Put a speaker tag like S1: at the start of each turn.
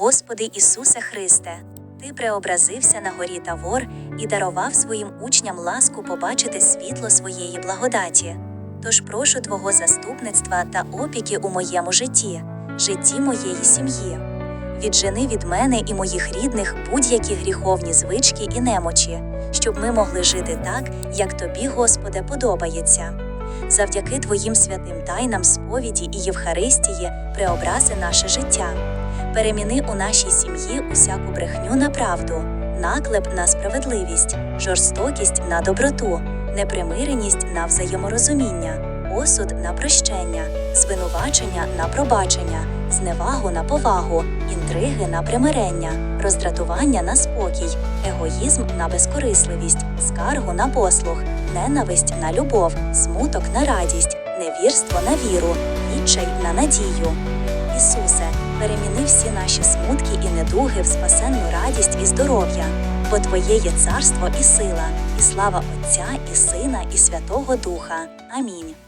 S1: Господи Ісусе Христе, Ти преобразився на горі Тавор і дарував своїм учням ласку побачити світло своєї благодаті. Тож прошу Твого заступництва та опіки у моєму житті, житті моєї сім'ї. Віджени від мене і моїх рідних будь-які гріховні звички і немочі, щоб ми могли жити так, як тобі, Господи, подобається. Завдяки Твоїм святим тайнам сповіді і Євхаристії преобрази наше життя. Переміни у нашій сім'ї усяку брехню на правду, наклеп на справедливість, жорстокість на доброту, непримиреність на взаєморозуміння, осуд на прощення, звинувачення на пробачення, зневагу на повагу, інтриги на примирення, роздратування на спокій, егоїзм на безкорисливість, скаргу на послух, ненависть на любов, смуток на радість, невірство на віру, відчай на надію. Ісусе, переміни всі наші смутки і недуги в спасенну радість і здоров'я, бо Твоє є царство і сила, і слава Отця і Сина, і Святого Духа. Амінь.